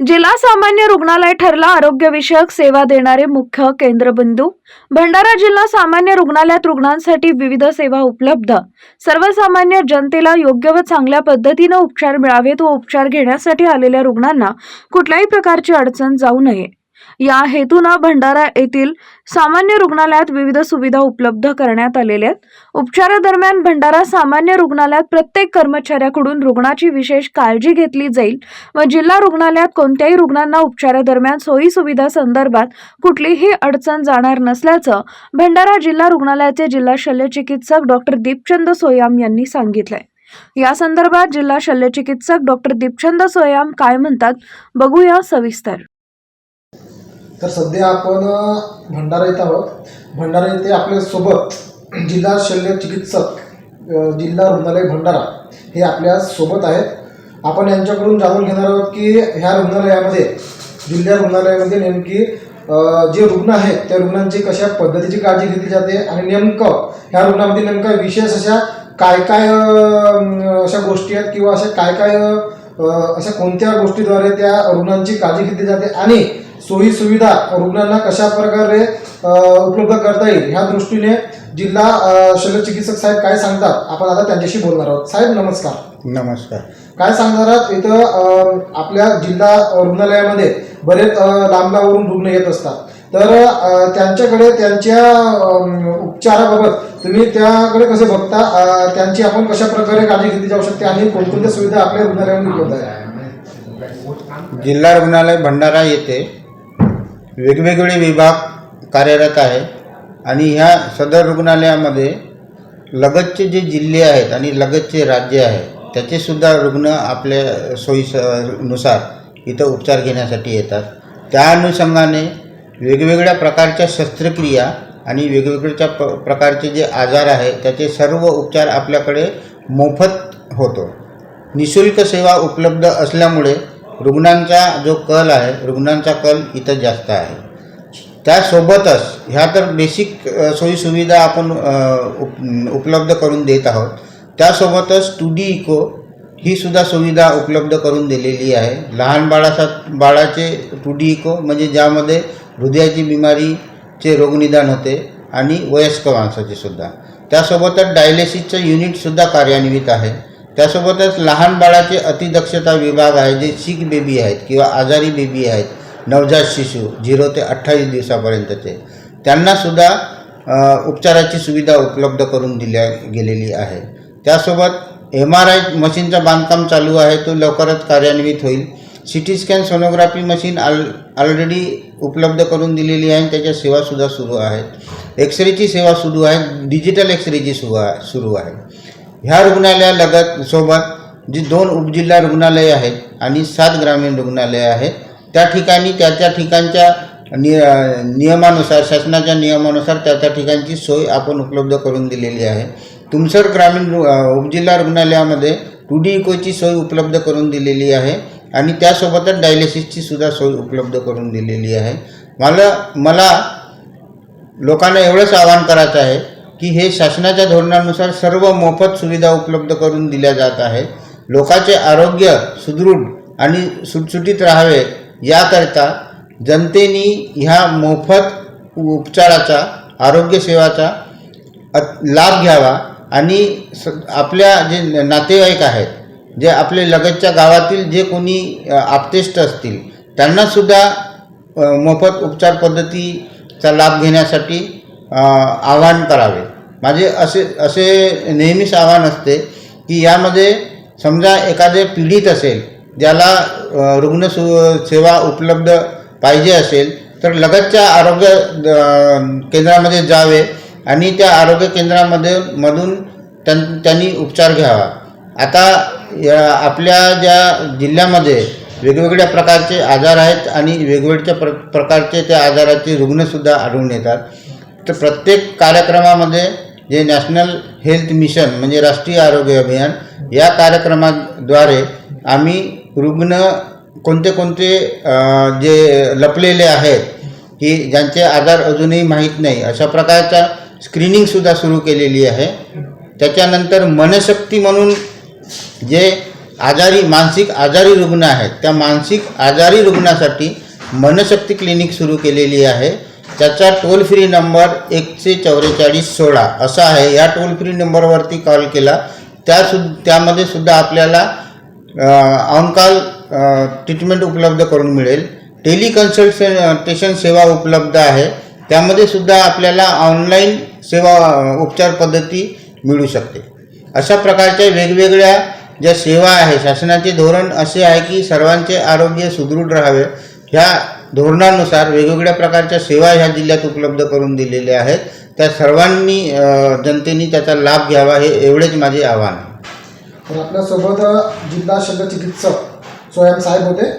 जिल्हा सामान्य रुग्णालय ठरला आरोग्यविषयक सेवा देणारे मुख्य केंद्रबिंदू. भंडारा जिल्हा सामान्य रुग्णालयात रुग्णांसाठी विविध सेवा उपलब्ध. सर्वसामान्य जनतेला योग्य व चांगल्या पद्धतीनं उपचार मिळावेत व उपचार घेण्यासाठी आलेल्या रुग्णांना कुठल्याही प्रकारची अडचण जाऊ नये. या हेतूनं भंडारा येथील सामान्य रुग्णालयात विविध सुविधा उपलब्ध करण्यात आलेल्या आहेत. उपचारादरम्यान भंडारा सामान्य रुग्णालयात प्रत्येक कर्मचाऱ्याकडून रुग्णाची विशेष काळजी घेतली जाईल व जिल्हा रुग्णालयात कोणत्याही रुग्णांना उपचारादरम्यान सोयी सुविधा संदर्भात कुठलीही अडचण जाणार नसल्याचं भंडारा जिल्हा रुग्णालयाचे जिल्हा शल्यचिकित्सक डॉक्टर दीपचंद सोयाम यांनी सांगितलंय. या संदर्भात जिल्हा शल्यचिकित्सक डॉक्टर दीपचंद सोयाम काय म्हणतात? बघूया सविस्तर. तर सध्या आपण भंडारा येत आहोत. भंडारा येथे आपल्यासोबत जिल्हा शल्य चिकित्सक जिल्हा रुग्णालय भंडारा हे आपल्यासोबत आहेत. आपण यांच्याकडून जाणून घेणार आहोत की ह्या रुग्णालयामध्ये जिल्हा रुग्णालयामध्ये नेमकी जे रुग्ण आहेत त्या रुग्णांची कशा पद्धतीची काळजी घेतली जाते आणि नेमकं ह्या रुग्णामध्ये नेमका विशेष अशा काय काय अशा गोष्टी आहेत किंवा अशा काय काय अशा कोणत्या गोष्टीद्वारे त्या रुग्णांची काळजी घेतली जाते आणि सोयी सुविधा रुग्णांना कशा प्रकारे उपलब्ध करता येईल ह्या दृष्टीने जिल्हा शल्यचिकित्सक साहेब काय सांगतात? आपण आता त्यांच्याशी बोलणार आहोत. साहेब नमस्कार. नमस्कार. काय सांगणार आहात? इथं आपल्या जिल्हा रुग्णालयामध्ये बरेच लांब लांबवरून रुग्ण येत असतात. तर त्यांच्याकडे त्यांच्या उपचाराबाबत तुम्ही त्याकडे कसे बघता? त्यांची आपण कशा प्रकारे काळजी घेतली जाऊ शकते आणि कोणकोणत्या सुविधा आपल्या रुग्णालयामध्ये उपलब्ध आहे जिल्हा रुग्णालय भंडारा येथे वेगवेगळे विभाग कार्यरत आहे आणि ह्या सदर रुग्णालयामध्ये लगतचे जे जिल्हे आहेत आणि लगतचे राज्य आहे त्याचेसुद्धा रुग्ण आपल्या सोयीनुसार इथं उपचार घेण्यासाठी येतात. त्या अनुषंगाने वेगवेगळ्या प्रकारच्या शस्त्रक्रिया आणि वेगवेगळ्या प प्रकारचे जे आजार आहे त्याचे सर्व उपचार आपल्याकडे मोफत होतो. निशुल्क सेवा उपलब्ध असल्यामुळे रुग्णांचा जो कल आहे रुग्णांचा कल इथं जास्त आहे. त्यासोबतच ह्या तर बेसिक सोयीसुविधा आपण उप उपलब्ध करून देत आहोत. त्यासोबतच टू डी इको ही सुद्धा सुविधा उपलब्ध करून दिलेली आहे. लहान बाळासा बाळाचे टू डी इको म्हणजे ज्यामध्ये हृदयाची बिमारीचे रोगनिदान होते आणि वयस्क माणसाचे सुद्धा. त्यासोबतच डायलिसिसचं युनिटसुद्धा कार्यान्वित आहे. त्यासोबतच लहान बाळाचे अतिदक्षता विभाग आहे जे शीख बेबी आहेत किंवा आजारी बेबी आहेत नवजात शिशु झिरो ते अठ्ठावीस दिवसापर्यंतचे. त्यांनासुद्धा उपचाराची सुविधा उपलब्ध करून दिल्या गेलेली आहे. त्यासोबत एम आर आय मशीनचं बांधकाम चालू आहे तो लवकरच कार्यान्वित होईल. C T scan sonography machine all already उपलब्ध करून दिलेली आहे आणि त्याच्या सेवासुद्धा सुरू आहेत. एक्सरेची सेवा सुरू आहे. डिजिटल एक्सरेची सुरू आहे सुरू आहे. ह्या रुग्णालयालगत सोबत जी दोन उपजिल्हा रुग्णालये आहेत आणि सात ग्रामीण रुग्णालये आहेत त्या ठिकाणी त्या त्या ठिकाणच्या निय नियमानुसार शासनाच्या नियमानुसार त्या त्या ठिकाणची सोय आपण उपलब्ध करून दिलेली आहे. तुमसर ग्रामीण उपजिल्हा रुग्णालयामध्ये टू डी इकोची सोय उपलब्ध करून दिलेली आहे. आणि त्यासोबतच डायलिसिसची सुद्धा सोय उपलब्ध करून दिलेली आहे. मला मला लोकांना एवढंच आवाहन करायचं आहे की हे शासनाच्या धोरणानुसार सर्व मोफत सुविधा उपलब्ध करून दिल्या जात आहेत. लोकांचे आरोग्य सुदृढ आणि सुटसुटीत राहावे याकरता जनतेनी ह्या मोफत उपचाराचा आरोग्यसेवाचा लाभ घ्यावा आणि स आपल्या जे नातेवाईक आहेत जे आपले लगतच्या गावातील जे कोणी आपतेष्ट आप्तेष्ट असतील त्यांनासुद्धा मोफत उपचार पद्धतीचा लाभ घेण्यासाठी आवाहन करावे. माझे असे असे नेहमीच आव्हान असते की यामध्ये समजा एखादे पीडित असेल ज्याला रुग्ण सु सेवा उपलब्ध पाहिजे असेल तर लगतच्या आरोग्य केंद्रामध्ये जावे आणि त्या आरोग्य केंद्रामध्ये मधून त्यां त्यांनी उपचार घ्यावा. आता या आपल्या ज्या जिल्ह्यामध्ये वेगवेगळ्या प्रकारचे आजार आहेत आणि वेगवेगळ्या प्र प्रकारचे त्या आजाराचे रुग्णसुद्धा आढळून येतात. तर प्रत्येक कार्यक्रमामध्ये जे नॅशनल हेल्थ मिशन म्हणजे राष्ट्रीय आरोग्य अभियान या कार्यक्रमाद्वारे आम्ही रुग्ण कोणते कोणते जे लपलेले आहेत की ज्यांचे आजार अजूनही माहीत नाही अशा प्रकारच्या स्क्रीनिंगसुद्धा सुरू केलेली आहे. त्याच्यानंतर मनशक्ती म्हणून जे आजारी मानसिक आजारी रुग्ण आहेत त्या मानसिक आजारी रुग्णासाठी मनशक्ती क्लिनिक सुरू केलेली आहे. त्याचा टोल फ्री नंबर एकशे चौवेचाळीस सोळा असा आहे. या टोल फ्री नंबरवरती कॉल केला. त्या सु त्यामध्ये सुद्धा आपल्याला ऑनकॉल ट्रीटमेंट उपलब्ध करून मिळेल. टेलिकन्सल्टेशन सेवा उपलब्ध आहे. त्यामध्ये सुद्धा आपल्याला ऑनलाईन सेवा उपचार पद्धती मिळू शकते. अशा प्रकारच्या वेगवेगळ्या ज्या सेवा आहे शासनाचे धोरण असे आहे की सर्वांचे आरोग्य सुदृढ राहावे ह्या धोरणानुसार वेगवेगळ्या प्रकारच्या सेवा ह्या जिल्ह्यात उपलब्ध करून दिलेल्या आहेत. त्या सर्वांनी जनतेने त्याचा लाभ घ्यावा हे एवढेच माझे आव्हान आहे. तर आपल्यासोबत जिल्हा शल्य चिकित्सक स्वयंसाहेब होते.